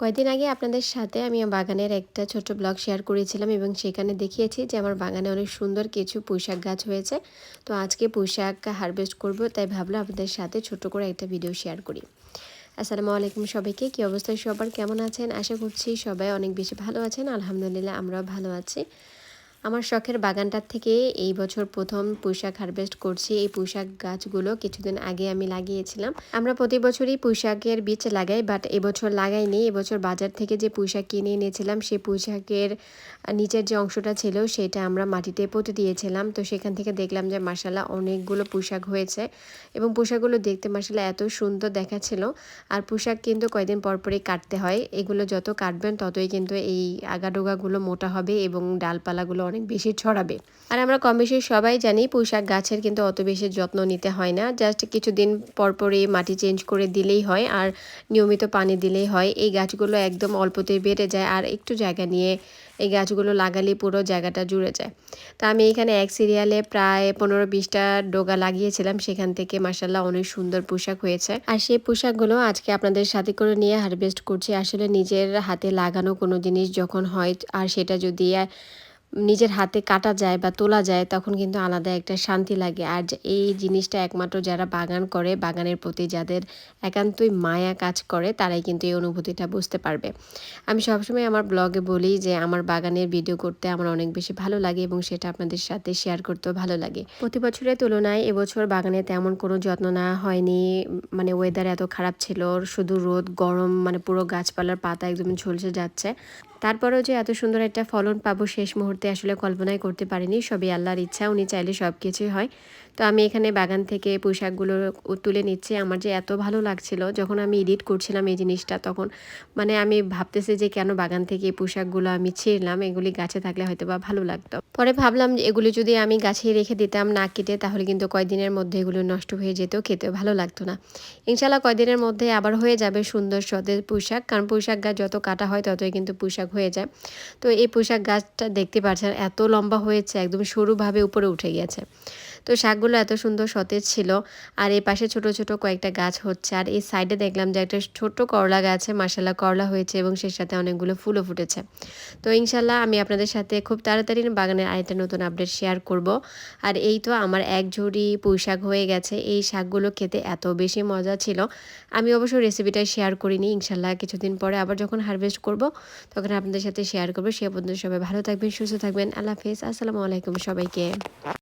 কয়েকদিন আগে আপনাদের সাথে আমি বাগানের একটা ছোট ব্লগ শেয়ার করেছিলাম এবং সেখানে দেখিয়েছি যে আমার বাগানে অনেক সুন্দর কিছু পুঁইশাক গাছ হয়েছে। তো আজকে পুঁইশাক হারভেস্ট করব, তাই ভাবলো আপনাদের সাথে ছোট করে একটা ভিডিও শেয়ার করি। আসসালামু আলাইকুম সবাইকে, কী অবস্থায় সবার? কেমন আছেন? আশা করছি সবাই অনেক বেশি ভালো আছেন। আলহামদুলিল্লাহ, আমরাও ভালো আছি। আমার শখের বাগানটার থেকে এই বছর প্রথম পুঁইশাক হারভেস্ট করছি। এই পুঁইশাক গাছগুলো কিছুদিন আগে আমি লাগিয়েছিলাম। আমরা প্রতি বছরই পুঁইশাকের বীজ লাগাই বাট এবছর লাগাইনি এবছর বাজার থেকে যে পুঁইশাক কিনে এনেছিলাম সেই পুঁইশাকের নিচের যে অংশটা ছিল, সেটা আমরা মাটিতে পুঁতে দিয়েছিলাম। তো সেখান থেকে দেখলাম যে মাসালা অনেকগুলো পুঁশাক হয়েছে এবং পোশাকগুলো দেখতে মাসালা এত সুন্দর দেখাচ্ছিল। আর পোশাক কিন্তু কয়েকদিন পরপরই কাটতে হয়। এগুলো যত কাটবেন, ততই কিন্তু এই আগাডোগাগুলো মোটা হবে এবং ডালপালাগুলো অনেক বেশি ছড়াবে। আর আমরা কম বেশি সবাই জানি পুঁইশাক গাছের কিন্তু অত বেশি যত্ন নিতে হয় না। জাস্ট কিছুদিন পরপরই মাটি চেঞ্জ করে দিলেই হয় আর নিয়মিত পানি দিলেই হয়। এই গাছগুলো একদম অল্পতেই বেড়ে যায় আর একটু জায়গা নিয়ে এই গাছগুলো লাগালে পুরো জায়গাটা জুড়ে যায়। তা আমি এখানে এক সিরিয়ালে প্রায় পনেরো বিশটা ডোগা লাগিয়েছিলাম। সেখান থেকে মাসাল্লাহ অনেক সুন্দর পোশাক হয়েছে। আর সেই পোশাকগুলো আজকে আপনাদের সাথে করে নিয়ে হারভেস্ট করছি। আসলে নিজের হাতে লাগানো কোনো জিনিস যখন হয় আর সেটা যদি নিজের হাতে কাটা যায় বা তোলা যায়, তখন কিন্তু আলাদা একটা শান্তি লাগে। আর এই জিনিসটা একমাত্র যারা বাগান করে, বাগানের প্রতি যাদের একান্তই মায়া কাজ করে, তারাই কিন্তু এই অনুভূতিটা বুঝতে পারবে। আমি সবসময় আমার ব্লগে বলি যে, আমার বাগানের ভিডিও করতে আমার অনেক বেশি ভালো লাগে এবং সেটা আপনাদের সাথে শেয়ার করতেও ভালো লাগে। প্রতি বছরের তুলনায় এবছর বাগানে তেমন কোনো যত্ন না হয়নি। মানে ওয়েদার এত খারাপ ছিল, শুধু রোদ, গরম মানে পুরো গাছপালার পাতা একদম ঝলসে যাচ্ছে। তারপরেও যে এত সুন্দর একটা ফলন পাবো শেষ মুহূর্তে আসলে কল্পনাই করতে পারিনি। সবই আল্লাহর ইচ্ছা, উনি চাইলে সব কিছুই হয়। তো আমি এখানে বাগান থেকে পোশাকগুলো তুলে নিচ্ছি। আমার যে এত ভালো লাগছিল, যখন আমি এডিট করছিলাম এই জিনিসটা তখন মানে আমি ভাবতেছি যে কেন বাগান থেকে এই পোশাকগুলো আমি ছিঁড়লাম, এগুলি গাছে থাকলে হয়তো বা ভালো লাগতো। পরে ভাবলাম যে এগুলি যদি আমি গাছে রেখে দিতাম না কেটে, তাহলে কিন্তু কয়দিনের মধ্যে এগুলো নষ্ট হয়ে যেত, খেতেও ভালো লাগতো না। ইনশাল্লাহ কয়দিনের মধ্যে আবার হয়ে যাবে সুন্দর সদের পোশাক, কারণ পোশাক গাছ যত কাটা হয় ততই কিন্তু পোশাক হয়ে যায়। তো এই পোশাক গাছটা দেখতে পাচ্ছেন, এত লম্বা হয়েছে, একদম সরুভাবে উপরে উঠে গেছে তো শাকগুলো এত সুন্দর সতেজ ছিল। আর এই পাশে ছোট ছোট কয়েকটা গাছ হচ্ছে। আর এই সাইডে দেখলাম যে একটা ছোট্ট করলা গাছে মাসালা করলা হয়েছে এবং সে সাথে অনেকগুলো ফুলও ফুটেছে। তো ইনশাল্লাহ আমি আপনাদের সাথে খুব তাড়াতাড়ি বাগানের আরেকটা নতুন আপডেট শেয়ার করব। আর এই তো আমার এক ঝুড়ি পুঁই শাক হয়ে গেছে। এই শাকগুলো খেতে এত বেশি মজা ছিল। আমি অবশ্য রেসিপিটা শেয়ার করিনি। ইনশাল্লাহ কিছুদিন পরে আবার যখন হারভেস্ট করব, তখন আপনাদের সাথে শেয়ার করব। সে পর্যন্ত সবাই ভালো থাকবেন, সুস্থ থাকবেন। আল্লাহ হাফিজ। আসসালামু আলাইকুম সবাইকে।